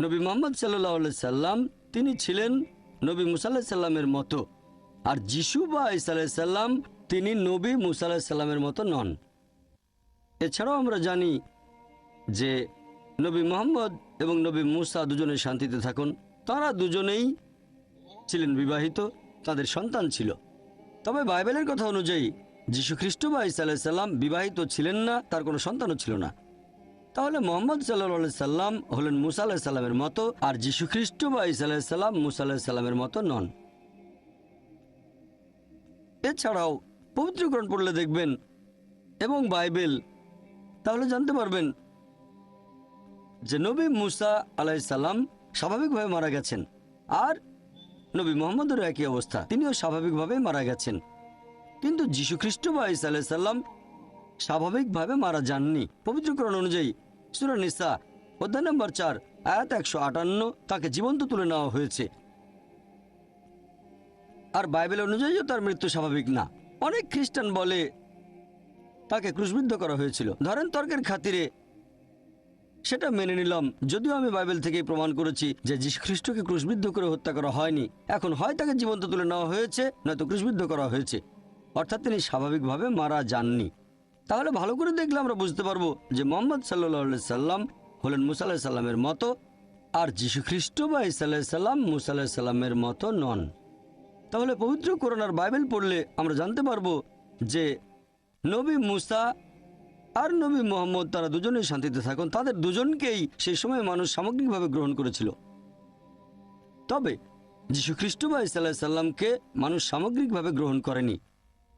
নবী মোহাম্মদ সাল্লাহ সাল্লাম, তিনি ছিলেন নবী মুসাল্লাহ সাল্লামের মতো। আর যিশু বা ইসা সাল্লাম তিনি নবী মুসাল্লাহ সাল্লামের মতো নন। এছাড়াও আমরা জানি যে নবী মোহাম্মদ এবং নবী মুসা দুজনে শান্তিতে থাকুন। তারা দুজনেই ছিলেন বিবাহিত, তাদের সন্তান ছিল। তবে বাইবেলের কথা অনুযায়ী, যীশু খ্রিস্ট বা ইসা সাল্লাম বিবাহিত ছিলেন না, তার কোনো সন্তানও ছিল না। তাহলে মোহাম্মদ সাল্লা সাল্লাম হলেন মুসা আল্লাহ সাল্লামের মতো, আর যীশু খ্রিস্ট বা ইসা আল্লাহ সাল্লাম মুসা আল্লাহ সাল্লামের মতো নন। এছাড়াও পবিত্রকরণ পড়লে দেখবেন, এবং বাইবেল, তাহলে জানতে পারবেন যে নবী মুসা আলাইসাল্লাম স্বাভাবিকভাবে মারা গেছেন, আর নবী মোহাম্মদের একই অবস্থা, তিনিও স্বাভাবিকভাবে মারা গেছেন। কিন্তু যীশু খ্রিস্ট বা ইসা আলাইসাল্লাম স্বাভাবিকভাবে মারা যাননি। পবিত্রকরণ অনুযায়ী সুরা নিসা অধ্যায় নম্বর চার, আয়াত একশো আটান্ন, তাকে জীবন্ত তুলে নেওয়া হয়েছে। আর বাইবেল অনুযায়ীও তার মৃত্যু স্বাভাবিক না। অনেক খ্রিস্টান বলে তাকে ক্রুশবিদ্ধ করা হয়েছিল। ধরেন তর্কের খাতিরে সেটা মেনে নিলাম। যদিও আমি বাইবেল থেকেই প্রমাণ করেছি যে যীশু খ্রিস্টকে ক্রুশবিদ্ধ করে হত্যা করা হয়নি। এখন হয় তাকে জীবন্ত তুলে নেওয়া হয়েছে, নয়তো ক্রুশবিদ্ধ করা হয়েছে। অর্থাৎ তিনি স্বাভাবিকভাবে মারা যাননি। তাহলে ভালো করে দেখলে আমরা বুঝতে পারব যে মোহাম্মদ সাল্লাহ সাল্লাম হলেন মুসাল্লাহ সাল্লামের মতো আর যীশু খ্রিস্ট বা ইসাল্লাহ সাল্লাম মুসাল্লাহ সাল্লামের মতো নন। তাহলে পবিত্র করোনার বাইবেল পড়লে আমরা জানতে পারব যে নবী মুসা আর নবী মোহাম্মদ তারা দুজনেই শান্তিতে থাকুন, তাদের দুজনকেই সেই সময় মানুষ সামগ্রিকভাবে গ্রহণ করেছিল। তবে যীশু খ্রিস্ট বা ইসাল্লাহ সাল্লামকে মানুষ সামগ্রিকভাবে গ্রহণ করেনি,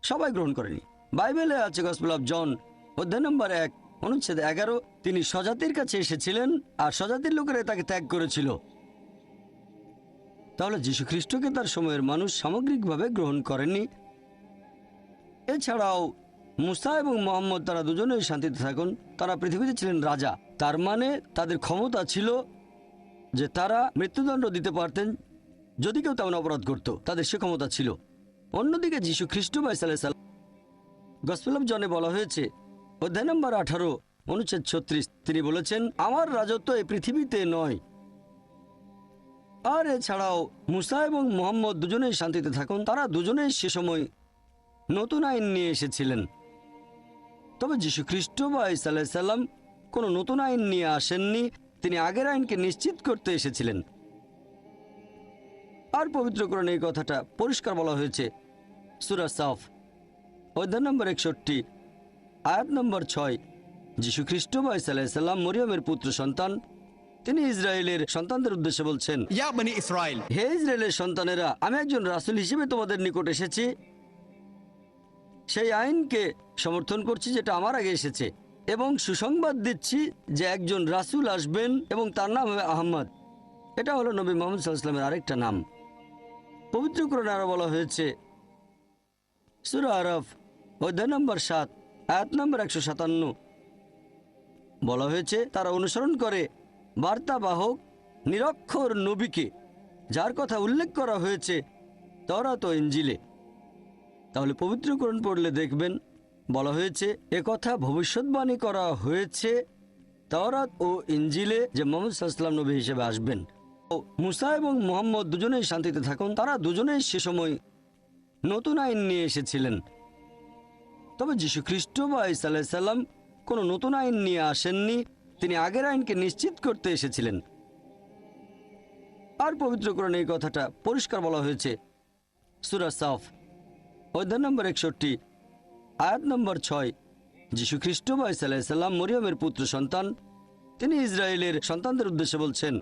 সবাই গ্রহণ করেনি। বাইবেলে আছে গসপেল অফ জন অধ্যায় নম্বর এক, অনুচ্ছেদ এগারো। তিনি স্বজাতির কাছে এসেছিলেন আর স্বজাতির লোকেরা তাকে ত্যাগ করেছিল। তাহলে যীশু খ্রিস্টকে তার সময়ের মানুষ সামগ্রিকভাবে গ্রহণ করেননি। এছাড়াও মুসা এবং মোহাম্মদ তারা দুজনেই শান্তিতে থাকুন। তারা পৃথিবীতে ছিলেন রাজা। তার মানে তাদের ক্ষমতা ছিল যে তারা মৃত্যুদণ্ড দিতে পারতেন। যদি কেউ তেমন অপরাধ করত, তাদের সে ক্ষমতা ছিল। অন্যদিকে যীশু খ্রিস্ট বা সাল্লাহ গসপেল অফ জনে বলা হয়েছে, অধ্যায় নম্বর আঠারো, অনুচ্ছেদ ছত্রিশ, তিনি বলেছেন, আমার রাজত্ব এই পৃথিবীতে নয়। আর এছাড়াও, মুসা এবং মোহাম্মদ দুজনেই শান্তিতে থাকুন, তারা দুজনেই সে সময় নতুন আইন নিয়ে এসেছিলেন। তবে যীশু খ্রিস্ট বা ইসাল্লাম কোনো নতুন আইন নিয়ে আসেননি, তিনি আগের আইনকে নিশ্চিত করতে এসেছিলেন। আর পবিত্রকরণে এই কথাটা পরিষ্কার বলা হয়েছে, সুরা সাফ। অধ্যায় নম্বর একষট্টি আয়াত নম্বর ছয়। যীশু খ্রিস্ট বাইসাল্লাম মরিয়মের পুত্র সন্তান। তিনি ইসরায়েলের সন্তানদের উদ্দেশ্যে বলছেন ইসরায়েল। হে ইসরায়েলের সন্তানেরা আমি একজন রাসুল হিসেবে তোমাদের নিকট এসেছি। সেই আইনকে সমর্থন করছি যেটা আমার আগে এসেছে এবং সুসংবাদ দিচ্ছি যে একজন রাসুল আসবেন এবং তার নাম হবে আহম্মদ এটা হলো নবী মোহাম্মদ সাল্লামের আরেকটা নাম। পবিত্র কোরআন আরও বলা হয়েছে সুরা আরফ অধ্যায় নম্বর সাত, আয়াত নম্বর একশো সাতান্ন। বলা হয়েছে, তারা অনুসরণ করে বার্তাবাহক নিরক্ষর নবীকে, যার কথা উল্লেখ করা হয়েছে তরা তো ইঞ্জিলে তাহলে পবিত্রকরণ পড়লে দেখবেন, বলা হয়েছে কথা ভবিষ্যৎবাণী করা হয়েছে, তাওরাত ও ইঞ্জিলে যে মোহাম্মদ সাল্লাম নবী হিসেবে আসবেন। মুসা এবং মোহাম্মদ দুজনেই শান্তিতে থাকুন, তারা দুজনেই সে সময় নতুন আইন নিয়ে এসেছিলেন। তবে যীশুখ্রিস্ট বা ইসাল্লাম কোনো নতুন আইন নিয়ে আসেননি তিনি আগের আইনকে নিশ্চিত করতে এসেছিলেন। আর পবিত্রকরণ এই কথাটা পরিষ্কার বলা হয়েছে। সুরা সাফ অধ্যায় নম্বর একষট্টি আয়াত নম্বর ছয়। যীশুখ্রিস্ট বা ইসাল্লাম মরিয়মের পুত্র সন্তান তিনি ইসরায়েলের সন্তানদের উদ্দেশ্যে বলছেন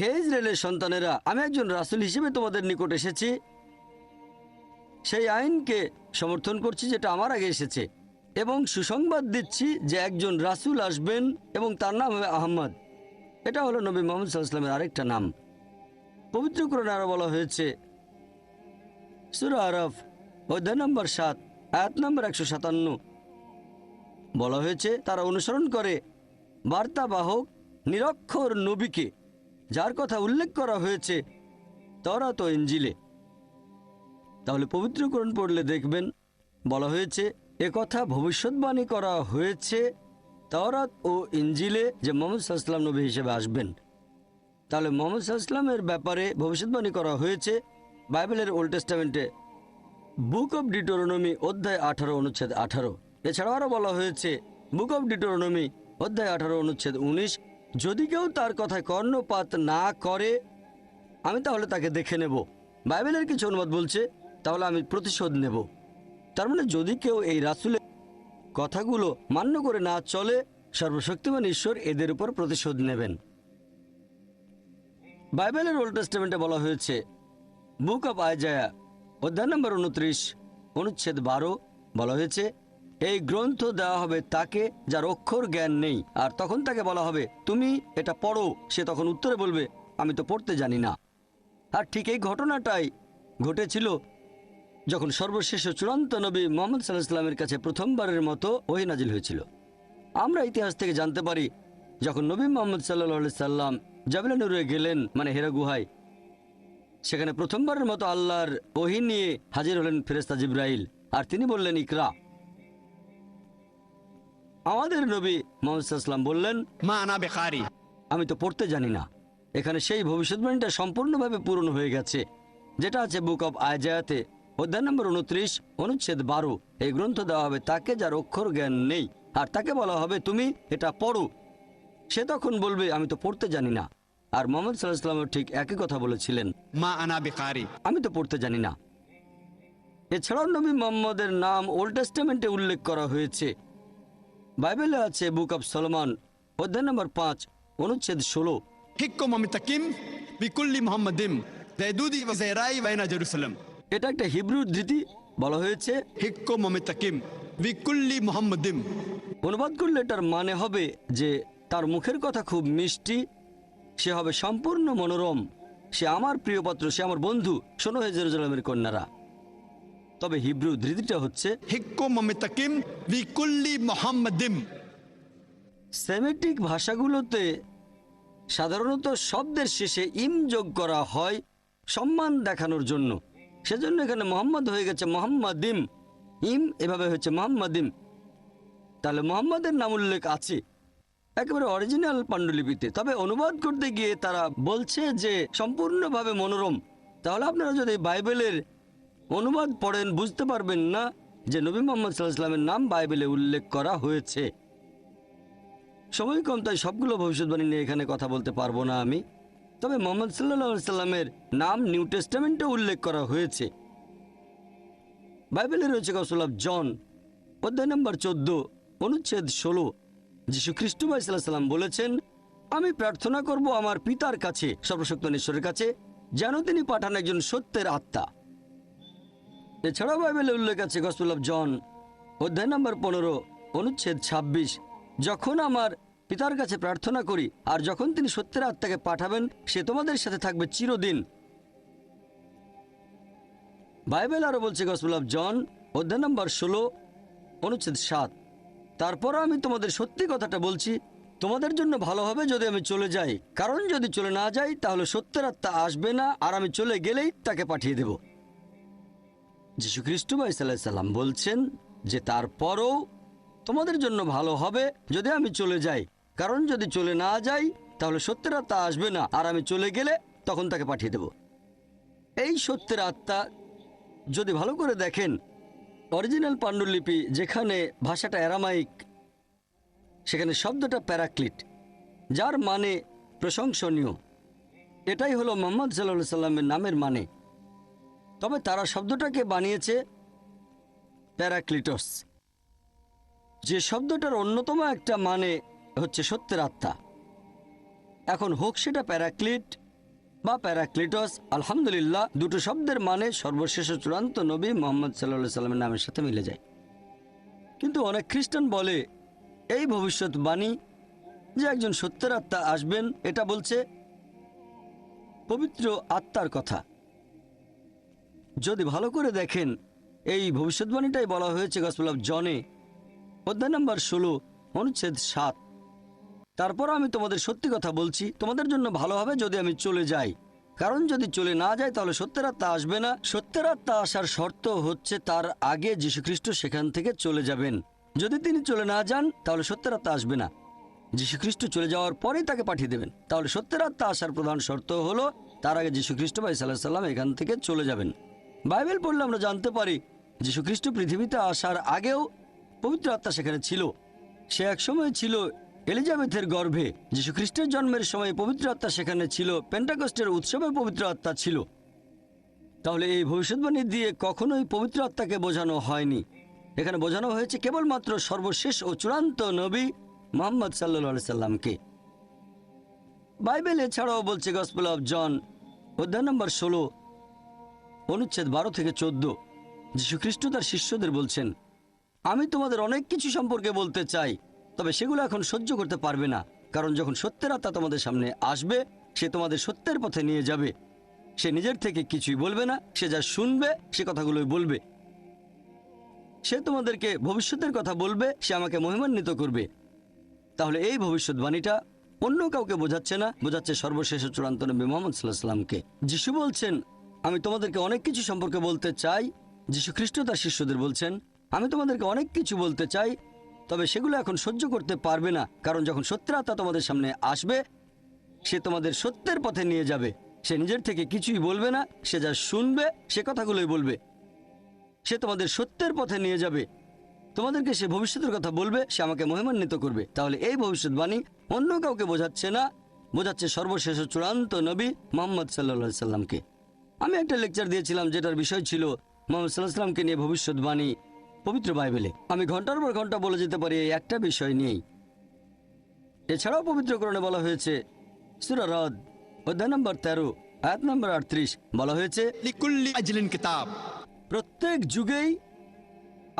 হে ইসরায়েলের সন্তানেরা আমি একজন রাসুল হিসেবে তোমাদের নিকট এসেছি সেই আইনকে সমর্থন করছি যেটা আমার আগে এসেছে এবং সুসংবাদ দিচ্ছি যে একজন রাসূল আসবেন এবং তার নাম হবে আহম্মদ এটা হলো নবী মোহাম্মদ সাল্লামের আরেকটা নাম। পবিত্র পবিত্রকরণে আরও বলা হয়েছে, সুরা আরফ, অধ্যায় নম্বর সাত, আয়াত নম্বর একশো সাতান্ন। বলা হয়েছে, তারা অনুসরণ করে বার্তাবাহক নিরক্ষর নবীকে, যার কথা উল্লেখ করা হয়েছে তরা তো ইঞ্জিলে তাহলে পবিত্রকরণ পড়লে দেখবেন, বলা হয়েছে কথা ভবিষ্যৎবাণী করা হয়েছে তাওরাত ও ইঞ্জিলে যে মোহাম্মদ সাল্লাম নবী হিসেবে আসবেন। তাহলে মোহাম্মদ সাল্লামের ব্যাপারে ভবিষ্যৎবাণী করা হয়েছে বাইবেলের ওল্ড টেস্টামেন্টে, বুক অব ডিটোরনমি, অধ্যায় আঠারো, অনুচ্ছেদ আঠারো। এছাড়াও আরও বলা হয়েছে, বুক অব ডিটোরনমি, অধ্যায় আঠারো, অনুচ্ছেদ উনিশ, যদি কেউ তার কথায় কর্ণপাত না করে, আমি তাহলে তাকে দেখে নেব। বাইবেলের কিছু অনুবাদ বলছে তাহলে আমি প্রতিশোধ নেব। তার মানে যদি কেউ এই রাসুলের কথাগুলো মান্য করে না চলে, সর্বশক্তিমান ঈশ্বর এদের উপর প্রতিশোধ নেবেন। বাইবেলের ওল্ড টেস্টামেন্টে বলা হয়েছে, বুক অফ আয়জায়া অধ্যায় নম্বর উনত্রিশ, অনুচ্ছেদ বারো, বলা হয়েছে, এই গ্রন্থ দেওয়া হবে তাকে যার অক্ষর জ্ঞান নেই, আর তখন তাকে বলা হবে, তুমি এটা পড়ো সে তখন উত্তরে বলবে, আমি তো পড়তে জানি না। আর ঠিক এই ঘটনাটাই ঘটেছিল যখন সর্বশেষ ও চূড়ান্ত নবী মোহাম্মদ সাল্লাহ ইসলামের কাছে প্রথমবারের মতো ওহি নাজিল হয়েছিল। আমরা ইতিহাস থেকে জানতে পারি যখন নবী মোহাম্মদ সাল্লাহ সাল্লাম জাবিলানুরে গেলেন মানে হেরা গুহায় সেখানে প্রথমবারের মতো আল্লাহর ওহি নিয়ে হাজির হলেন ফেরেস্তা জিব্রাইল আর তিনি বললেন ইকরা। আমাদের নবী মোহাম্মদাম বললেন মা না বেকারি। আমি তো পড়তে জানি না। এখানে সেই ভবিষ্যৎবাণীটা সম্পূর্ণভাবে পূরণ হয়ে গেছে যেটা আছে বুক অব আয়জায়াতে অধ্যায় নম্বর উনত্রিশ অনুচ্ছেদ বারো। এই গ্রন্থ দেওয়া হবে তাকে যার অক্ষর জ্ঞান নেই। আর তাকে বলা হবে তুমি এটা পড়ো। সে তখন বলবে আমি তো পড়তে জানি না। আর মোহাম্মদ সাল্লাহামও ঠিক একই কথা বলেছিলেন। মা আনা বেকারি। আমি তো পড়তে জানি না। এছাড়াও নবী মোহাম্মদের নাম ওল্ড টেস্টামেন্টে উল্লেখ করা হয়েছে। বাইবেলে আছে বুক অব সলমান অধ্যায় নম্বর পাঁচ অনুচ্ছেদ ষোলো। হিকুম অমিতাকিম বিকুল্লি মোহাম্মদিম জয়দুদি জেরাই বাইনা জেরুসালাম। এটা একটা হিব্রু ধৃতি বলা হয়েছে হিক্কো মমিতাকিম বিকুল্লি মোহাম্মদিম। অনুবাদ করলে এটার মানে হবে যে তার মুখের কথা খুব মিষ্টি সে হবে সম্পূর্ণ মনোরম সে আমার প্রিয়পাত্র সে আমার বন্ধু। শোনো হে জেরুজালামের কন্যারা। তবে হিব্রু ধৃতিটা হচ্ছে হিক্কো মমিতাকিম বিকুল্লি মোহাম্মদিম। সেমেটিক ভাষাগুলোতে সাধারণত শব্দের শেষে ইম যোগ করা হয় সম্মান দেখানোর জন্য। সেজন্য এখানে মোহাম্মদ হয়ে গেছে মোহাম্মদিম। ইম এভাবে হচ্ছে মোহাম্মদিম। তাহলে মোহাম্মদের নাম উল্লেখ আছে। একেবারে অরিজিনাল পাণ্ডুলিপিতে। তবে অনুবাদ করতে গিয়ে তারা বলছে যে, সম্পূর্ণভাবে মনোরম। তাহলে আপনারা যদি বাইবেলের অনুবাদ পড়েন, বুঝতে পারবেন না যে নবী মোহাম্মদ সাল্লাহ ইসলামের নাম বাইবেলে উল্লেখ করা হয়েছে। সময় কম, তাই সবগুলো ভবিষ্যৎবাণী নিয়ে এখানে কথা বলতে পারব না আমি। তবে মোহাম্মদ সাল্লাহ সাল্লামের নাম নিউ টেস্টামেন্টে উল্লেখ করা হয়েছে। বাইবেলে রয়েছে কসলাভ জন, অধ্যায় নম্বর চোদ্দ, অনুচ্ছেদ ষোলো। যীশু খ্রিস্ট ভাই সাল্লাহ সাল্লাম বলেছেন, আমি প্রার্থনা করব আমার পিতার কাছে, সর্বশক্ত ঈশ্বরের কাছে, যেন তিনি পাঠান একজন সত্যের আত্মা। এছাড়াও বাইবেলে উল্লেখ আছে গসপেল জন, অধ্যায় নম্বর পনেরো, অনুচ্ছেদ ২৬ যখন আমার পিতার কাছে প্রার্থনা করি, আর যখন তিনি সত্যের আত্মাকে পাঠাবেন, সে তোমাদের সাথে থাকবে চিরদিন। বাইবেল আরও বলছে গসপেল জন অধ্যায় নম্বর ষোলো, অনুচ্ছেদ সাত। তারপর আমি তোমাদের সত্যি কথাটা বলছি, তোমাদের জন্য ভালো হবে যদি আমি চলে যাই। কারণ যদি চলে না যাই, তাহলে সত্যের আত্মা আসবে না, আর আমি চলে গেলেই তাকে পাঠিয়ে দেব। যীশু খ্রিস্ট ভাই সাল্লাম বলছেন যে, তারপরও তোমাদের জন্য ভালো হবে যদি আমি চলে যাই। কারণ যদি চলে না যাই, তাহলে সত্যের আত্মা আসবে না। আর আমি চলে গেলে তখন তাকে পাঠিয়ে দেব। এই সত্যের আত্মা যদি ভালো করে দেখেন, অরিজিনাল পাণ্ডুলিপি যেখানে ভাষাটা অ্যারামাইক, সেখানে শব্দটা প্যারাক্লিট, যার মানে প্রশংসনীয়। এটাই হলো মোহাম্মদ সাল্লাহ সাল্লামের নামের মানে। তবে তারা শব্দটাকে বানিয়েছে প্যারাক্লিটস। যে শব্দটার অন্যতম একটা মানে হচ্ছে সত্যের আত্মা। এখন হোক সেটা প্যারাক্লিট বা প্যারাক্লিটস, আলহামদুলিল্লাহ দুটো শব্দের মানে সর্বশেষ চূড়ান্ত নবী মোহাম্মদ সাল্লা সাল্লামের নামের সাথে মিলে যায়। কিন্তু অনেক খ্রিস্টান বলে, এই ভবিষ্যৎবাণী যে একজন সত্যের আত্মা আসবেন, এটা বলছে পবিত্র আত্মার কথা। যদি ভালো করে দেখেন, এই ভবিষ্যৎবাণীটাই বলা হয়েছে গসপেল জনে, অধ্যায় নম্বর ষোলো, অনুচ্ছেদ সাত। তারপর আমি তোমাদের সত্যি কথা বলছি, তোমাদের জন্য ভালো হবে যদি আমি চলে যাই। কারণ যদি চলে না যায় তাহলে সত্যের আত্মা আসবে না। সত্যের আত্মা আসার শর্ত হচ্ছে তার আগে যীশুখ্রিস্ট সেখান থেকে চলে যাবেন। যদি তিনি চলে না যান, তাহলে সত্যের আত্মা আসবে না। যীশুখ্রিস্ট চলে যাওয়ার পরেই তাকে পাঠিয়ে দেবেন। তাহলে সত্যের আত্মা আসার প্রধান শর্ত হলো, তার আগে যীশুখ্রিস্ট বা ইসাল্লাহ সাল্লাম এখান থেকে চলে যাবেন। বাইবেল পড়লে আমরা জানতে পারি, যীশুখ্রিস্ট পৃথিবীতে আসার আগেও পবিত্র আত্মা সেখানে ছিল। সে এক সময় ছিল এলিজাবেথের গর্ভে যীশু খ্রিস্টের জন্মের সময় পবিত্র আত্মা সেখানে ছিল পেন্টাকস্টের উৎসবে পবিত্র আত্মা ছিল। তাহলে এই ভবিষ্যৎবাণী দিয়ে কখনোই পবিত্র আত্মাকে বোঝানো হয়নি। এখানে বোঝানো হয়েছে কেবলমাত্র সর্বশেষ ও চূড়ান্ত নবী মোহাম্মদ সাল্লা সাল্লামকে। বাইবেল এছাড়াও বলছে, গসপেল অফ জন অধ্যায় নম্বর ষোলো, অনুচ্ছেদ বারো থেকে চোদ্দ। যীশুখ্রিস্ট তার শিষ্যদের বলছেন, আমি তোমাদের অনেক কিছু সম্পর্কে বলতে চাই। তবে সেগুলো এখন সহ্য করতে পারবে না, কারণ যখন সত্যের আত্মা তোমাদের সামনে আসবে, সে তোমাদের সত্যের পথে নিয়ে যাবে। সে নিজের থেকে কিছুই বলবে না, সে যা শুনবে, সে কথাগুলোই বলবে। সে তোমাদেরকে ভবিষ্যতের কথা বলবে, সে আমাকে মহিমান্বিত করবে। তাহলে এই ভবিষ্যৎবাণীটা অন্য কাউকে বোঝাচ্ছে না, বোঝাচ্ছে সর্বশেষ চূড়ান্ত নবী মোহাম্মদ সাল্লাহ যিশু বলছেন, আমি তোমাদেরকে অনেক কিছু সম্পর্কে বলতে চাই। যিশু খ্রিস্ট তার শিষ্যদের বলছেন, আমি তোমাদেরকে অনেক কিছু বলতে চাই তবে সেগুলো এখন সহ্য করতে পারবে না, কারণ যখন সত্যের আত্মা তোমাদের সামনে আসবে, সে তোমাদের সত্যের পথে নিয়ে যাবে। সে নিজের থেকে কিছুই বলবে না, সে যা শুনবে, সে কথাগুলোই বলবে। সে তোমাদের সত্যের পথে নিয়ে যাবে। তোমাদেরকে সে ভবিষ্যতের কথা বলবে, সে আমাকে মহিমান্বিত করবে। তাহলে এই ভবিষ্যৎবাণী অন্য কাউকে বোঝাচ্ছে না, বোঝাচ্ছে সর্বশেষ চূড়ান্ত নবী মোহাম্মদ সাল্লা সাল্লামকে আমি একটা লেকচার দিয়েছিলাম, যেটার বিষয় ছিল মোহাম্মদ সাল্লাহ সাল্লামকে নিয়ে ভবিষ্যৎবাণী। পবিত্র বাইবেলে। আমি ঘণ্টার পর ঘণ্টা বলে যেতে পারি এই একটা বিষয় নিয়েই এছাড়াও পবিত্রকরণে বলা হয়েছে সুরা হ্রদ অধ্যায় নম্বর তেরো আয়াত নম্বর আটত্রিশ বলা হয়েছে কিতাব। প্রত্যেক যুগেই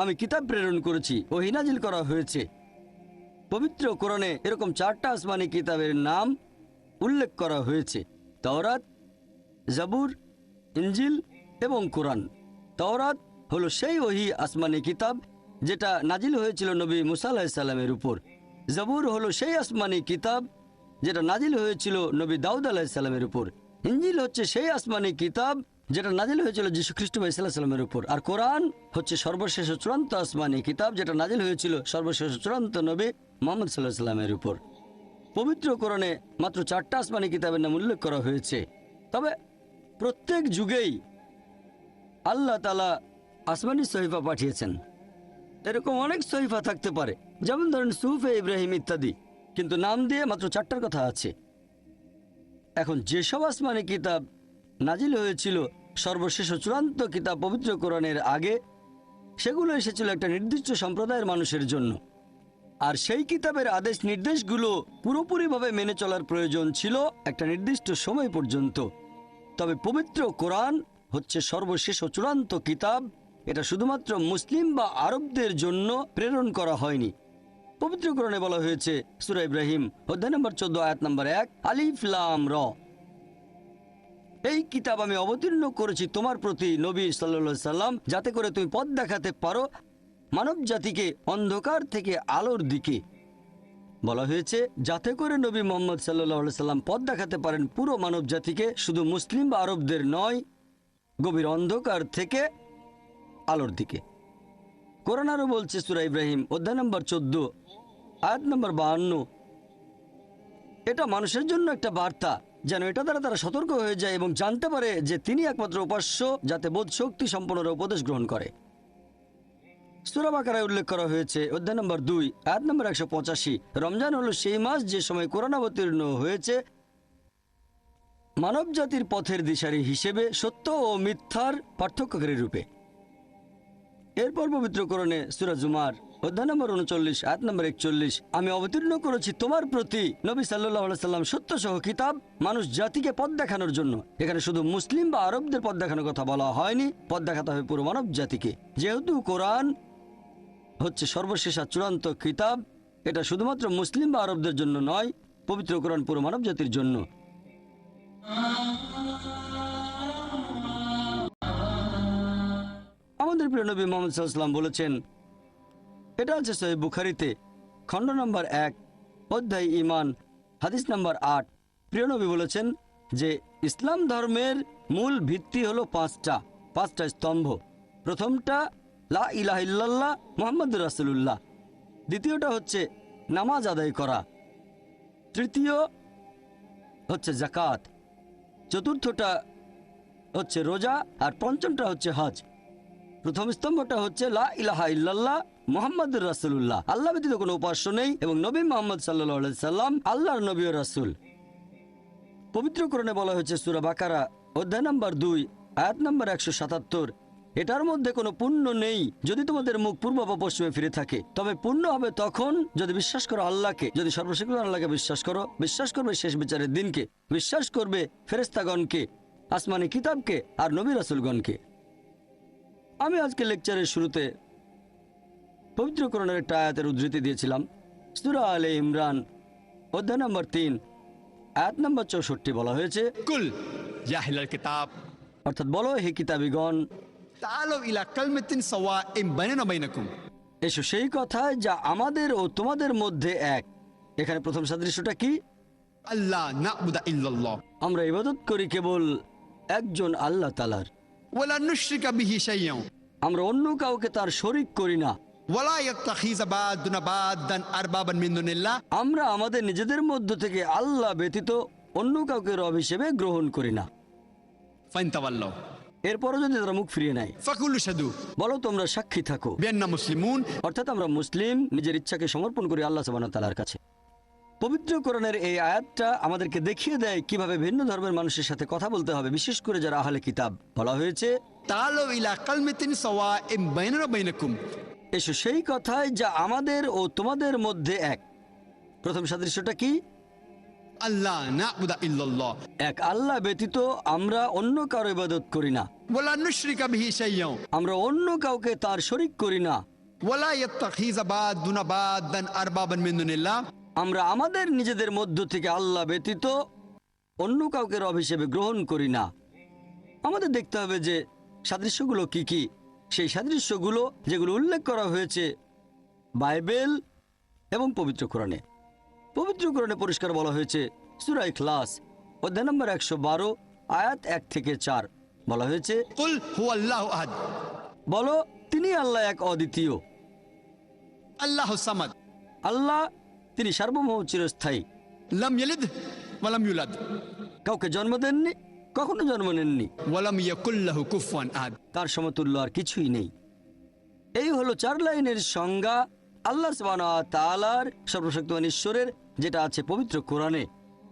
আমি কিতাব প্রেরণ করেছি ও হিনাজিল করা হয়েছে। পবিত্র কোরণে এরকম চারটা আসমানি কিতাবের নাম উল্লেখ করা হয়েছে। তওরাত জাবুর ইঞ্জিল এবং কোরআন। তওরাত হলো সেই ওহি আসমানি কিতাব, যেটা নাজিল হয়েছিল নবী মুসা আলাহিসাল্লামের উপর। জবুর হলো সেই আসমানি কিতাব, যেটা নাজিল হয়েছিল নবী দাউদ আলাহিসাল্লামের উপর। ইঞ্জিল হচ্ছে সেই আসমানি কিতাব, যেটা নাজিল হয়েছিল যীশু খ্রিস্ট সাল্লামের উপর। আর কোরআন হচ্ছে সর্বশেষ চূড়ান্ত আসমানি কিতাব, যেটা নাজিল হয়েছিল সর্বশেষ চূড়ান্ত নবী মোহাম্মদ সাল্লাহ সাল্লামের উপর। পবিত্র কোরআনে মাত্র চারটা আসমানি কিতাবের নাম উল্লেখ করা হয়েছে। তবে প্রত্যেক যুগেই আল্লাহ তালা আসমানি সহিফা পাঠিয়েছেন। এরকম অনেক সহিফা থাকতে পারে। যেমন ধরেন সুফে ইব্রাহিম ইত্যাদি। কিন্তু নাম দিয়ে মাত্র চারটার কথা আছে। এখন যেসব আসমানি কিতাব নাজিল হয়েছিল, সর্বশেষ চূড়ান্ত কিতাব পবিত্র কোরআনের আগে, সেগুলো এসেছিল একটা নির্দিষ্ট সম্প্রদায়ের মানুষের জন্য। আর সেই কিতাবের আদেশ নির্দেশগুলো পুরোপুরিভাবে মেনে চলার প্রয়োজন ছিল একটা নির্দিষ্ট সময় পর্যন্ত। তবে পবিত্র কোরআন হচ্ছে সর্বশেষ চূড়ান্ত কিতাব এটা শুধুমাত্র মুসলিম বা আরবদের জন্য প্রেরণ করা হয়নি। পবিত্র কোরআনে বলা হয়েছে, সুরা ইব্রাহিম, অধ্যায় নম্বর চোদ্দ, আয়াত নম্বর এক আলিফলাম র। এই কিতাব আমি অবতীর্ণ করেছি তোমার প্রতি নবী সাল্লা সাল্লাম, যাতে করে তুমি পথ দেখাতে পারো মানব জাতিকে অন্ধকার থেকে আলোর দিকে। বলা হয়েছে, যাতে করে নবী মোহাম্মদ সাল্লাহ সাল্লাম পথ দেখাতে পারেন পুরো মানব জাতিকে শুধু মুসলিম বা আরবদের নয়, গভীর অন্ধকার থেকে আলোর দিকে। কোরআন আরও বলছে, সুরা ইব্রাহিম, অধ্যায় নম্বর চোদ্দ, আয়াত নম্বর বাহান্ন। এটা মানুষের জন্য একটা বার্তা, যেন এটা দ্বারা তারা সতর্ক হয়ে যায় এবং জানতে পারে যে তিনি একমাত্র উপাস্য, যাতে বোধ শক্তি সম্পন্নরা উপদেশ গ্রহণ করে। সুরাবাকারায় উল্লেখ করা হয়েছে, অধ্যায় নম্বর দুই, আয়াত নম্বর একশো পঁচাশি। রমজান হলো সেই মাস যে সময় কোরআন অবতীর্ণ হয়েছে মানব জাতির পথের দিশারি হিসেবে সত্য ও মিথ্যার পার্থক্যকারী রূপে। এরপর পবিত্র করণে সুরাজুমার অধ্যায় নম্বর উনচল্লিশ আট নম্বর একচল্লিশ। আমি অবতীর্ণ করেছি তোমার প্রতি নবী সাল্লাহ সাল্লাম সত্য সহ কিতাব মানুষ জাতিকে পথ দেখানোর জন্য। এখানে শুধু মুসলিম বা আরবদের পথ দেখানোর কথা বলা হয়নি, পথ দেখাতে হবে পুরো মানব জাতিকে। যেহেতু কোরআন হচ্ছে সর্বশেষ আর চূড়ান্ত কিতাব এটা শুধুমাত্র মুসলিম বা আরবদের জন্য নয় পবিত্র কোরআন পুরো মানব জাতির জন্য। আমাদের প্রিয় নবী মোহাম্মদ সাল্লাম বলেছেন, এটা আছে সহি বুখারিতে, খণ্ড নম্বর এক, অধ্যায় ইমান হাদিস নম্বর আট। প্রিয় নবী বলেছেন যে, ইসলাম ধর্মের মূল ভিত্তি হলো পাঁচটা পাঁচটা স্তম্ভ। প্রথমটা, লা ইলাহ ইল্লাল্লাহ মোহাম্মদ রাসুল্লাহ দ্বিতীয়টা হচ্ছে নামাজ আদায় করা। তৃতীয় হচ্ছে জাকাত চতুর্থটা হচ্ছে রোজা আর পঞ্চমটা হচ্ছে হজ। প্রথম স্তম্ভটা হচ্ছে লা ইলাহা ইল্লাল্লাহ মোহাম্মদ রাসুল্লাহ আল্লাহ ব্যতীত কোনো উপাস্য নেই এবং নবী মোহাম্মদ সাল্লাহ সাল্লাম আল্লাহর নবী ও রাসুল। পবিত্রকরণে বলা হয়েছে সুরা বাকারা, অধ্যায় নম্বর দুই, আয়াত নম্বর একশো সাতাত্তর। এটার মধ্যে কোনো পুণ্য নেই যদি তোমাদের মুখ পূর্ব বা পশ্চিমে ফিরে থাকে। তবে পুণ্য হবে তখন যদি বিশ্বাস করো আল্লাহকে, যদি সর্বশেষ আল্লাহকে বিশ্বাস করো, বিশ্বাস করবে শেষ বিচারের দিনকে, বিশ্বাস করবে ফেরেস্তাগণকে আসমানি কিতাবকে আর নবী রাসুলগণকে। আমি আজকে লেকচারের শুরুতে পবিত্রকরণের একটা আয়াতের উদ্ধৃতি দিয়েছিলাম। সুরা আলে ইমরান অধ্যায় নম্বর তিন আয়াত নম্বর চৌষট্টি বলা হয়েছে কুল ইয়াহিলাল কিতাব। অর্থাৎ বলো হে কিতাবিগণ তাআলু ইলা কালমাতিন সাওয়াইম বাইনানা বাইনাকুম। এসো সেই কথা যা আমাদের ও তোমাদের মধ্যে এক। এখানে প্রথম সাদৃশ্যটা কি? আল্লাহ না আমরা ইবাদত করি কেবল একজন আল্লাহ তালার আমরা অন্য কাউকে তার শরিক করি না। ওয়ালা আমরা আমাদের নিজেদের মধ্য থেকে আল্লাহ ব্যতীত অন্য কাউকে রব হিসেবে গ্রহণ করি না। ফাইন তাওয়াল্লাহ এরপরও যদি তারা মুখ ফিরিয়ে নেয় সাধু বলো তোমরা সাক্ষী থাকো। বেন্না মুসলিমুন অর্থাৎ আমরা মুসলিম নিজের ইচ্ছাকে সমর্পণ করি আল্লাহ সাবান তালার কাছে। পবিত্র কোরআনের এই আয়াতটা আমাদেরকে দেখিয়ে দেয় কীভাবে ভিন্ন ধর্মের মানুষের সাথে কথা বলতে হবে বিশেষ করে যারা আহলে কিতাব। বলা হয়েছে এসো সেই কথায় যা আমাদের ও তোমাদের মধ্যে এক। প্রথম সাদৃশ্যটা কি? আল্লাহ না ইল্লাল্লাহ। এক আল্লাহ ব্যতীত আমরা অন্য কারও ইবাদত করি না। আমরা অন্য কাউকে তার শরিক করি না। ওলা ইয়াত্তাখিযা বাদুনা বাদান আরবাবান মিন দুনিল্লাহ। আমরা আমাদের নিজেদের মধ্য থেকে আল্লাহ ব্যতীত অন্য কাউকে রব হিসেবে গ্রহণ করি না। আমাদের দেখতে হবে যে সাদৃশ্যগুলো কি কি। সেই সাদৃশ্যগুলো যেগুলো উল্লেখ করা হয়েছে বাইবেল এবং পবিত্র কোরণে পবিত্র কোরণে পরিষ্কার বলা হয়েছে সুরাই খ্লাস অধ্যায় নম্বর একশো বারো আয়াত এক থেকে চার। বলা হয়েছে বলো তিনি আল্লাহ এক অদ্বিতীয়। আল্লাহ আল্লাহ তিনি সার্বভৌম চিরস্থায়ী। কাউকে জন্ম দেননি কখনো জন্ম নেননি। তার সমতুল্য আর কিছুই নেই। এই হলো চার লাইনের সংজ্ঞা আল্লাহ তালার সর্বশক্তিমান ঈশ্বরের যেটা আছে পবিত্র কোরআনে।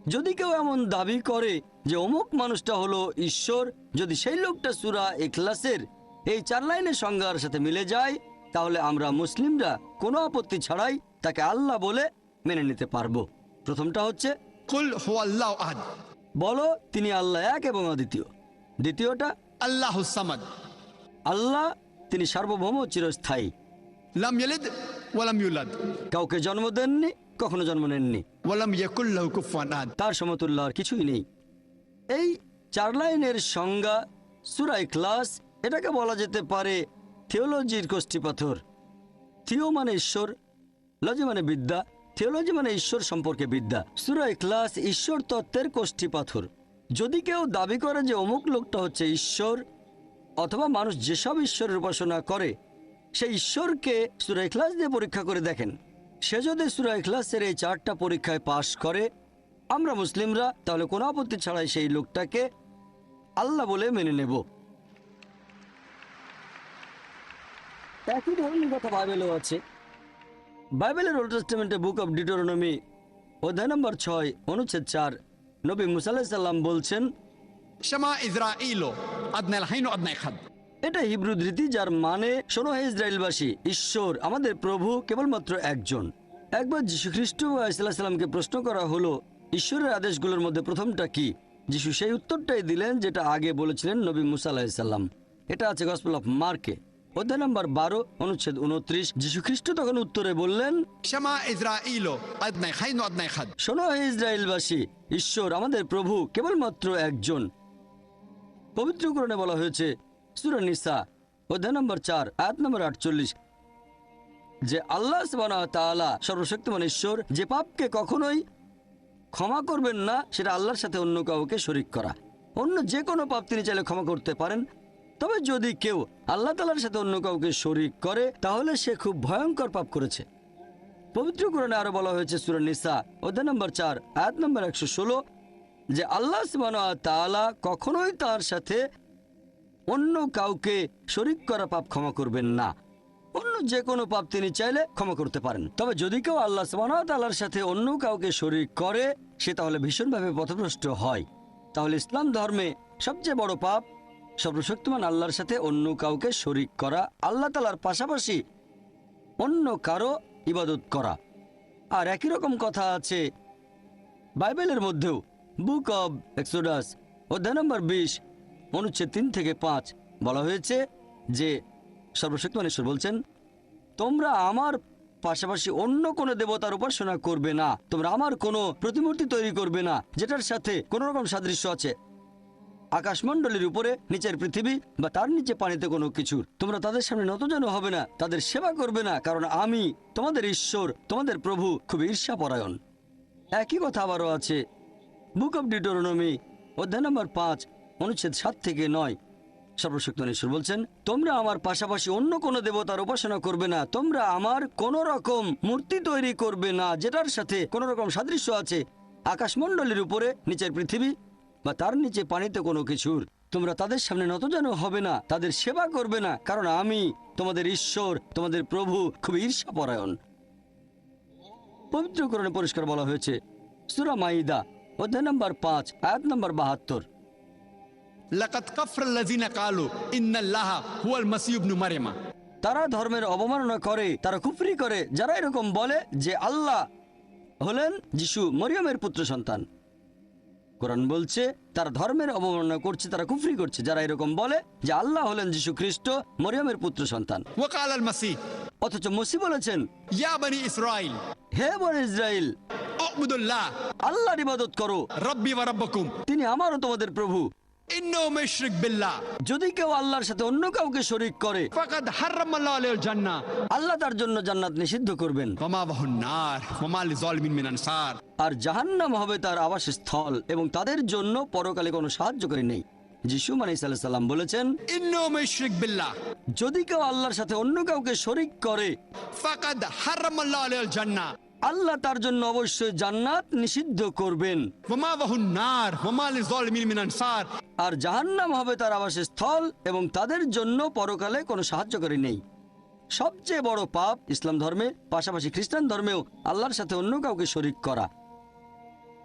যদি কেউ এমন দাবি করে যে অমুক মানুষটা হলো ঈশ্বর যদি সেই লোকটা সুরা এখলাসের এই চার লাইনের সংজ্ঞার সাথে মিলে যায় তাহলে আমরা মুসলিমরা কোনো আপত্তি ছাড়াই তাকে আল্লাহ বলে মেনে নিতে পারব। প্রথমটা হচ্ছে কুল হুয়াল্লাহ আহাদ। বলো তিনি আল্লাহ এক এবং অদ্বিতীয়। দ্বিতীয়টা আল্লাহ আল্লাহ তিনি সার্বভৌম চিরস্থায়ী। লাম ইয়ালিদ ওয়ালাম ইউলাদ। কাউকে জন্ম দেননি কখনো জন্ম নেননি। ওয়ালাম ইয়াকুল্লাহু কুফুয়ান তার সমতুল্য আর কিছুই নেই। এই চার লাইনের সংজ্ঞা সুরাই ক্লাস এটাকে বলা যেতে পারে থিওলজির কোষ্ঠী পাথর। থিও মানে ঈশ্বর লজি মানে বিদ্যা থিওলজি মানে ঈশ্বর সম্পর্কে বিদ্যা। সুরাই ক্লাস ঈশ্বর তত্ত্বের কোষ্ঠী পাথর। যদি কেউ দাবি করে যে অমুক লোকটা হচ্ছে ঈশ্বর, অথবা মানুষ যেসব ঈশ্বরের উপাসনা করে সেই ঈশ্বরকে সুরা ইখলাস দিয়ে পরীক্ষা করে দেখেন। সে যদি সুরা ইখলাসের এই চারটা পরীক্ষায় পাশ করে, আমরা মুসলিমরা, তাহলে কোনো আপত্তি ছাড়াই সেই লোকটাকে আল্লাহ বলে মেনে নেব। একই ধরনের কথা বাইবেলও আছে। বাইবেলের ওল্ড টেস্টমেন্টে বুক অব ডিটোরনমি অধ্যায় নম্বর ছয় অনুচ্ছেদ চার নবী মুসাল্লাম বলছেন শ্যামা হাইন এটা হিব্রু রীতি যার মানে সোনো হে ইসরায়েলবাসী ঈশ্বর আমাদের প্রভু কেবলমাত্র একজন। একবার যীশু খ্রিস্ট সাল্লামকে প্রশ্ন করা হলো ঈশ্বরের আদেশগুলোর মধ্যে প্রথমটা কি? যিশু সেই উত্তরটাই দিলেন যেটা আগে বলেছিলেন নবী মুসা আলাহিসাল্লাম এটা আছে গসপল অফ মার্কে। অধ্যায় নম্বর বারো অনুচ্ছেদ উনত্রিশ। যীশু খ্রিস্ট তখন উত্তরে বললেন শোনো ইসরায়েলবাসী ঈশ্বর আমাদের প্রভু কেবলমাত্র একজন। পবিত্রকরণে বলা হয়েছে সুরনিসা অধ্যায় নম্বর চার আয়াত নম্বর আটচল্লিশ। যে আল্লাহ তাআলা সর্বশক্তিমান ঈশ্বর যে পাপকে কখনোই ক্ষমা করবেন না সেটা আল্লাহর সাথে অন্য কাউকে শরিক করা। অন্য যে কোনো পাপ তিনি চাইলে ক্ষমা করতে পারেন তবে যদি কেউ আল্লাহ তালার সাথে অন্য কাউকে শরিক করে, তাহলে সে খুব ভয়ঙ্কর পাপ করেছে। পবিত্র কোরআনে আরও বলা হয়েছে সুরা নিসা, অধ্যায় নম্বর চার, আয়াত নম্বর একশো ষোলো, যে আল্লাহ ওয়া কখনোই তার সাথে অন্য কাউকে শরিক করা পাপ ক্ষমা করবেন না। অন্য যে কোনো পাপ তিনি চাইলে ক্ষমা করতে পারেন। তবে যদি কেউ আল্লাহ ওয়া সাথে অন্য কাউকে শরিক করে, সে তাহলে ভীষণভাবে পথভ্রষ্ট হয়। তাহলে ইসলাম ধর্মে সবচেয়ে বড় পাপ সর্বশক্তিমান আল্লাহর সাথে অন্য কাউকে শরিক করা, আল্লাহ তালার পাশাপাশি অন্য কারও ইবাদত করা। আর একই রকম কথা আছে বাইবেলের মধ্যেও। বুক অব এক্সোডাস, অধ্যায় নম্বর বিশ, অনুচ্ছেদ তিন থেকে পাঁচ বলা হয়েছে যে, সর্বশক্তিমান ঈশ্বর বলছেন, তোমরা আমার পাশাপাশি অন্য কোনো দেবতার উপাসনা করবে না। তোমরা আমার কোনো প্রতিমূর্তি তৈরি করবে না, যেটার সাথে কোনো রকম সাদৃশ্য আছে। আকাশমণ্ডলীর উপরে, নিচের পৃথিবী বা তার নিচে পানিতে কোনো কিছুর। তোমরা তাদের সামনে নতজন হবে না, তাদের সেবা করবে না, কারণ আমি তোমাদের ঈশ্বর, তোমাদের প্রভু, খুব ঈর্ষাপরায়ণ। একই কথা আবারও আছে। বুক অব ডিটোরনমি অধ্যায় নম্বর পাঁচ, অনুচ্ছেদ সাত থেকে নয়। সর্বশক্ত ঈশ্বর বলছেন, তোমরা আমার পাশাপাশি অন্য কোনো দেবতার উপাসনা করবে না, তোমরা আমার কোনো রকম মূর্তি তৈরি করবে না, যেটার সাথে কোনো রকম সাদৃশ্য আছে। আকাশমণ্ডলীর উপরে, নিচের পৃথিবী বা তার নিচে পানিতে কোনো কিছুর তোমরা তাদের সামনে নত যেন হবে না তাদের সেবা করবে না কারণ আমি তোমাদের ঈশ্বর তোমাদের প্রভু খুব ঈর্ষাপরায়ণ। পবিত্রকরণে পরিষ্কার বলা হয়েছে সুরা মাইদা অধ্যায় নম্বর পাঁচ আয়াত নম্বর বাহাত্তর। তারা ধর্মের অবমাননা করে তারা কুফরি করে যারা এরকম বলে যে আল্লাহ হলেন যিশু মরিয়মের পুত্র সন্তান। কোরআন বলছে তারা ধর্মের অবমাননা করছে তারা কুফরি করছে। যারা এরকম বলে যে আল্লাহ হলেন যীশু খ্রিস্ট মরিয়মের পুত্র সন্তান। অথচ মসি বলেছেন হে বন ইসরায়েল আল্লাহর ইবাদত করো। রব্বি তিনি আমারও তোমাদের প্রভু। যদি কেউ আল্লাহর সাথে অন্য কাউকে শরিক করে আল্লাহ তার জন্য জান্নাত নিষিদ্ধ করবেন। আর জাহান্নাম হবে তার আবাসস্থল এবং তাদের জন্য পরকালে কোনো সাহায্য করে নেই। যিশু সাল্লাম বলেছেন যদি কেউ আল্লাহর সাথে অন্য কাউকে শরিক করে ফাকাদ আল্লাহ আল্লাহ তার জন্য অবশ্যই জান্নাত নিষিদ্ধ করবেন। আর জাহান্নাম হবে তার আবাসস্থল এবং তাদের জন্য পরকালে কোনো সাহায্যকারী নেই। সবচেয়ে বড় পাপ ইসলাম ধর্মে পাশাপাশি খ্রিস্টান ধর্মেও আল্লাহর সাথে অন্য কাউকে শরিক করা।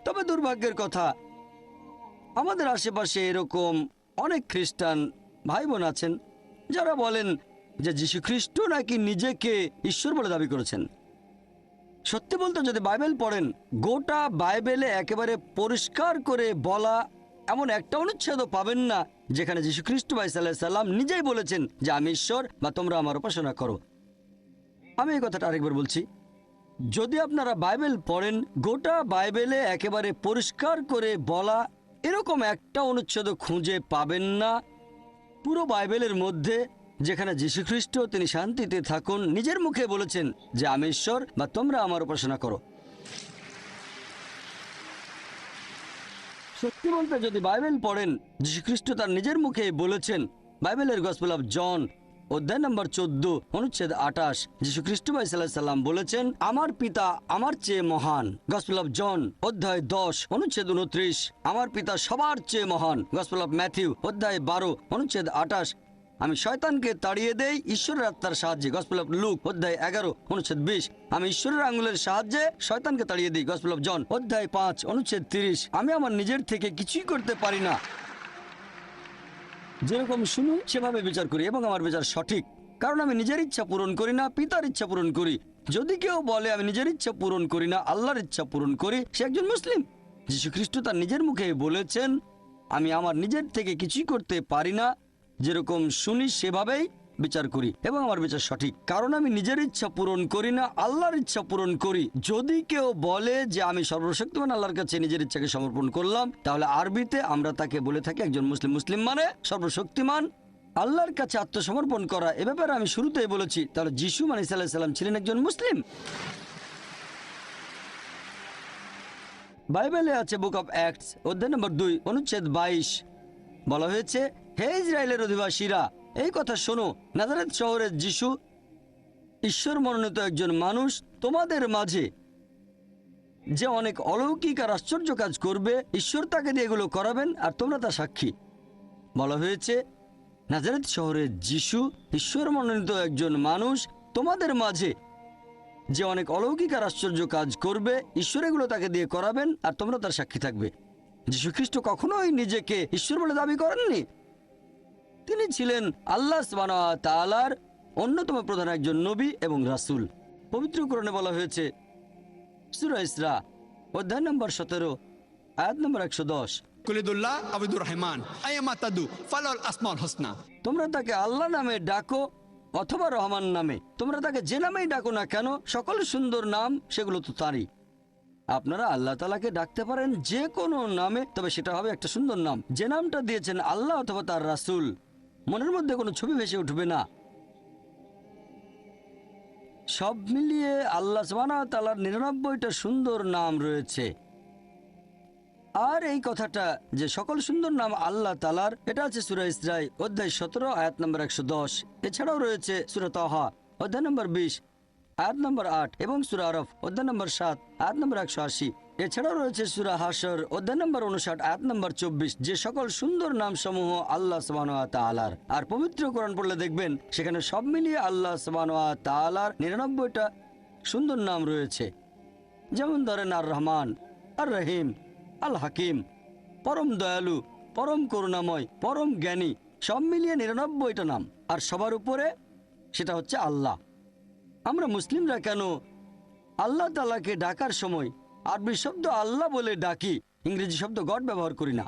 তবে দুর্ভাগ্যের কথা আমাদের আশেপাশে এরকম অনেক খ্রিস্টান ভাই বোন আছেন যারা বলেন যে যীশু খ্রিস্ট নাকি নিজেকে ঈশ্বর বলে দাবি করেছেন। সত্যি বলতে যদি বাইবেল পড়েন, গোটা বাইবেলে একেবারে পরিষ্কার করে বলা এমন একটা অনুচ্ছেদও পাবেন না, যেখানে যীশু খ্রিস্ট ভাই সাল্লাহ সাল্লাম নিজেই বলেছেন যে আমি ঈশ্বর বা তোমরা আমার উপাসনা করো। আমি এই কথাটা আরেকবার বলছি। যদি আপনারা বাইবেল পড়েন, গোটা বাইবেলে একেবারে পরিষ্কার করে বলা এরকম একটা অনুচ্ছেদ খুঁজে পাবেন না। পুরো বাইবেলের মধ্যে যেখানে যীশুখ্রিস্ট তিনি শান্তিতে থাকুন, নিজের মুখে বলেছেন যে আমি ঈশ্বর বা তোমরা আমার উপাসনা করো। সত্যি বলতে যদি বাইবেল পড়েন, যীশুখ্রিস্ট তার নিজের মুখে বলেছেন, বাইবেলের গসপেল অফ জন, অধ্যায় নম্বর চোদ্দ, অনুচ্ছেদ আঠাশ যীশু খ্রিস্ট ভাই সাল্লাহ সাল্লাম বলেছেন, আমার পিতা আমার চেয়ে মহান। গসপেল অফ জন, অধ্যায় দশ, অনুচ্ছেদ উনত্রিশ আমার পিতা সবার চেয়ে মহান। গসপেল অফ ম্যাথিউ, অধ্যায় বারো, অনুচ্ছেদ আঠাশ আমি শয়তানকে তাড়িয়ে দেই, ঈশ্বরের আত্মার সাহায্যে। গসপেল অফ লুক অধ্যায় এগারো, অনুচ্ছেদ বিশ। আমি ঈশ্বরের আঙুলের সাহায্যে শয়তানকে তাড়িয়ে দিই গসপেল অফ জন অধ্যায় পাঁচ, অনুচ্ছেদ তিরিশ। আমি আমার নিজের থেকে কিছুই করতে পারি না। যেরকম শুনুন, সেভাবে বিচার করি এবং আমার বিচার সঠিক। কারণ আমি নিজের ইচ্ছা পূরণ করি না, পিতার ইচ্ছা পূরণ করি। যদি কেউ বলে, আমি নিজের ইচ্ছা পূরণ করি না, আল্লাহর ইচ্ছা পূরণ করি সে একজন মুসলিম। যীশু খ্রিস্ট তার নিজের মুখে বলেছেন, আমি আমার নিজের থেকে কিছুই করতে পারি না যেরকম শুনি, সেভাবেই বিচার করি এবং আমার বিচার সঠিক। কারণ আমি নিজের ইচ্ছা পূরণ করি না, আল্লাহর ইচ্ছা পূরণ করি। যদি কেউ বলে যে আমি সর্বশক্তিমান আল্লাহর কাছে নিজের ইচ্ছাকে সমর্পণ করলাম, তাহলে আরবিতে আমরা তাকে বলে থাকি একজন মুসলিম। মুসলিম মানে সর্বশক্তিমান আল্লাহর কাছে আত্মসমর্পণ করা। এ ব্যাপারে আমি শুরুতেই বলেছি, তাহলে যিশু মানে সাল্লাহ সাল্লাম ছিলেন একজন মুসলিম। বাইবেলে আছে বুক অফ অ্যাক্টস, অধ্যায় নম্বর দুই, অনুচ্ছেদ বাইশ। বলা হয়েছে, হে ইসরায়েলের অধিবাসীরা, এই কথা শোনো নাজারেত শহরের যিশু ঈশ্বর মনোনীত একজন মানুষ তোমাদের মাঝে। যে অনেক অলৌকিক আর আশ্চর্য কাজ করবে, ঈশ্বর তাকে দিয়ে এগুলো করাবেন আর তোমরা তার সাক্ষী। বলা হয়েছে নাজারেত শহরের যিশু ঈশ্বর মনোনীত একজন মানুষ তোমাদের মাঝে। যে অনেক অলৌকিক আর আশ্চর্য কাজ করবে, ঈশ্বর এগুলো তাকে দিয়ে করাবেন আর তোমরা তার সাক্ষী থাকবে। যীশু খ্রিস্ট কখনোই নিজেকে ঈশ্বর বলে দাবি করেননি। তিনি ছিলেন আল্লাহ তালার অন্যতম প্রধান একজন নবী এবং রাসূল। পবিত্রকরণে বলা হয়েছে সুরা ইসরা অধ্যায় নম্বর সতেরো আয়াত নম্বর একশো দশ। তোমরা তাকে আল্লাহ নামে ডাকো অথবা রহমান নামে। তোমরা তাকে যে নামেই ডাকো না কেন সকল সুন্দর নাম সেগুলো তো তারই। আপনারা আল্লাহ তালাকে ডাকতে পারেন যে কোনো নামে, তবে সেটা হবে একটা সুন্দর নাম। যে নামটা দিয়েছেন আল্লাহ অথবা তার রাসূল, মনের মধ্যে কোনো ছবি ভেসে উঠবে না। সব মিলিয়ে আল্লাহ সবানা তালার নিরানব্বইটা সুন্দর নাম রয়েছে। আর এই কথাটা যে সকল সুন্দর নাম আল্লাহ তালার এটা আছে সুরা ইসরাই অধ্যায় সতেরো, আয়াত নম্বর একশো দশ। এছাড়াও রয়েছে সুরা তহা অধ্যায় নম্বর বিশ। আয়াত নম্বর আট এবং সুরা আরফ, অধ্যায় নম্বর সাত আয়াত নম্বর একশো আশি। এছাড়াও রয়েছে সুরা হাসর অধ্যায় নম্বর উনষাট আয়াত নম্বর চব্বিশ, যে সকল সুন্দর নাম সমূহ আল্লাহ তালার আর পবিত্র কোরআন পড়লে দেখবেন, সেখানে সব মিলিয়ে আল্লাহ তালার নিরানব্বইটা সুন্দর নাম রয়েছে। যেমন ধরেন আর রহমান, আর রহিম, আল হাকিম, পরম দয়ালু, পরম করুণাময়, পরম জ্ঞানী, সব মিলিয়ে নিরানব্বইটা নাম। আর সবার উপরে সেটা হচ্ছে আল্লাহ। আমরা মুসলিমরা কেন? আল্লাহ তালাকে ডাকার সময় আরবি শব্দ আল্লাহ বলে ডাকি ইংরেজি শব্দ গড ব্যবহার করি না।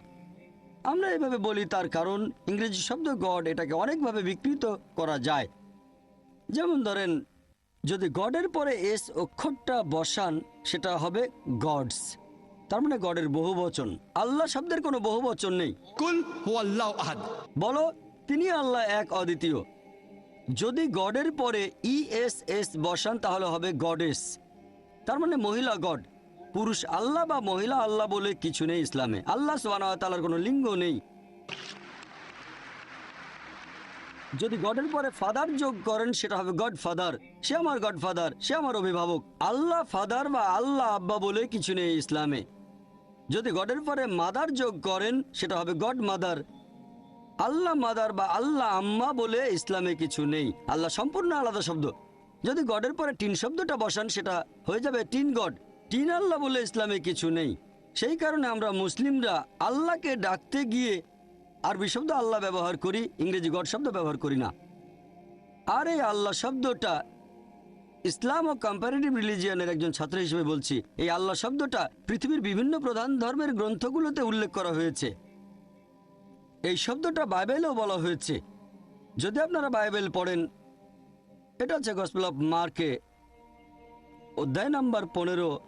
আমরা এভাবে বলি তার কারণ ইংরেজি শব্দ গড এটাকে অনেকভাবে বিকৃত করা যায়। যেমন ধরেন যদি গডের পরে এস অক্ষরটা বসান সেটা হবে গডস। তার মানে গডের বহু বচন আল্লাহ শব্দের কোনো বহু বচন নেই বলো তিনি আল্লাহ এক অদ্বিতীয়। যদি গডের পরে ইএসএস বসান, তাহলে হবে গডেস। তার মানে মহিলা গড। পুরুষ আল্লাহ বা মহিলা আল্লাহ বলে কিছু নেই ইসলামে। আল্লাহ সোহানার কোনো লিঙ্গ নেই। যদি গডের পরে ফাদার যোগ করেন, সেটা হবে গড ফাদার সে আমার গড ফাদার সে আমার অভিভাবক। আল্লাহ ফাদার বা আল্লাহ আব্বা বলে কিছু নেই ইসলামে। যদি গডের পরে মাদার যোগ করেন, সেটা হবে গড মাদার আল্লাহ মাদার বা আল্লাহ আম্মা বলে ইসলামে কিছু নেই। আল্লাহ সম্পূর্ণ আলাদা শব্দ। যদি গডের পরে টিন শব্দটা বসান, সেটা হয়ে যাবে টিন গড। টিন আল্লাহ বলে ইসলামে কিছু নেই। সেই কারণে আমরা মুসলিমরা আল্লাহকে ডাকতে গিয়ে আরবি শব্দ আল্লাহ ব্যবহার করি, ইংরেজি গড শব্দ ব্যবহার করি না। আর এই আল্লাহ শব্দটা ইসলাম ও কম্পারেটিভ রিলিজিয়ানের একজন ছাত্র হিসেবে বলছি, এই আল্লাহ শব্দটা পৃথিবীর বিভিন্ন প্রধান ধর্মের গ্রন্থগুলোতে উল্লেখ করা হয়েছে। এই শব্দটা বাইবেলেও বলা হয়েছে। যদি আপনারা বাইবেল পড়েন এটা হচ্ছে গসপেল অফ মার্কে অধ্যায় নাম্বার পনেরো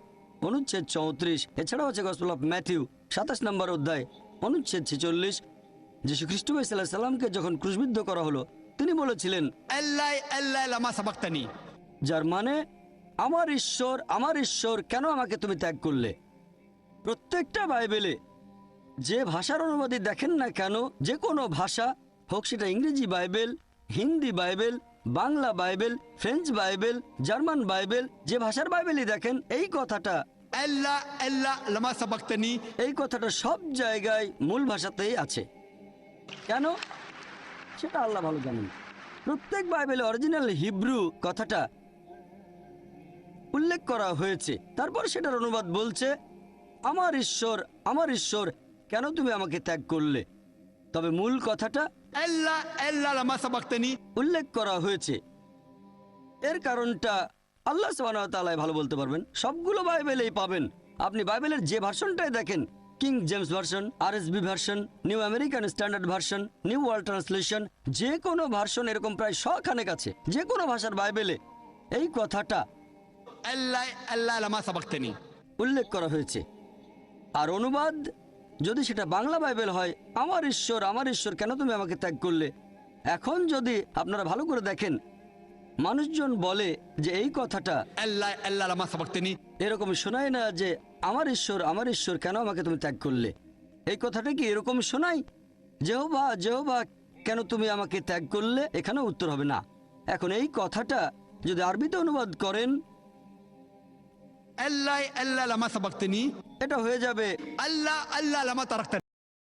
অনুচ্ছেদ চৌত্রিশ এছাড়াও আছে গসপেল অফ ম্যাথিউ সাতাশ নম্বর অধ্যায় অনুচ্ছেদ ছেচল্লিশ। যীশু খ্রিস্ট সাল্লাহ সাল্লামকে যখন ক্রুশবিদ্ধ করা হলো তিনি বলেছিলেন যার মানে আমার ঈশ্বর আমার ঈশ্বর কেন আমাকে তুমি ত্যাগ করলে? প্রত্যেকটা বাইবেলে যে ভাষার অনুবাদই দেখেন না কেন যে কোনো ভাষা হোক সেটা ইংরেজি Bible Hindi Bible Bangla Bible French Bible German Bible যে ভাষার বাইবেলই দেখেন এই কথাটা। আল্লাহ আল্লাহ লামা সাবাক্তানি। এই কথাটা সব জায়গায় মূল ভাষাতেই আছে। কেন? সেটা আল্লাহ ভালো জানেন। প্রত্যেক বাইবেলে অরিজিনাল হিব্রু কথাটা উল্লেখ করা হয়েছে। তারপর সেটার অনুবাদ বলছে আমার ঈশ্বর আমার ঈশ্বর কেন তুমি আমাকে ত্যাগ করলে? তবে মূল কথাটা উল্লেখ করা হয়েছে। এর কারণটা আল্লাহ তালায় ভালো বলতে পারবেন। সবগুলো বাইবেলেই পাবেন। আপনি বাইবেলের যে ভার্সনটাই দেখেন King James version R S V version new American standard version new world translation যে কোনো ভার্সন এরকম প্রায় শখানেক আছে যে কোনো ভাষার বাইবেলে। এই কথাটা উল্লেখ করা হয়েছে। আর অনুবাদ যদি সেটা বাংলা বাইবেল হয় আমার ঈশ্বর আমার ঈশ্বর কেন তুমি আমাকে ত্যাগ করলে? এখন যদি আপনারা ভালো করে দেখেন মানুষজন বলে যে এই কথাটা আল্লাহ আল্লাহ এরকম শোনায় না যে আমার ঈশ্বর আমার ঈশ্বর কেন আমাকে তুমি ত্যাগ করলে? এই কথাটা কি এরকম শোনাই যেহবা যেহবা কেন তুমি আমাকে ত্যাগ করলে? এখানে উত্তর হবে না। এখন এই কথাটা যদি আরবিতে অনুবাদ করেন আল্লাহ আল্লাহ লামা সাবাক্তনি। এটা হয়ে যাবে। আল্লাহ আল্লাহ লামা তারাক্তানি।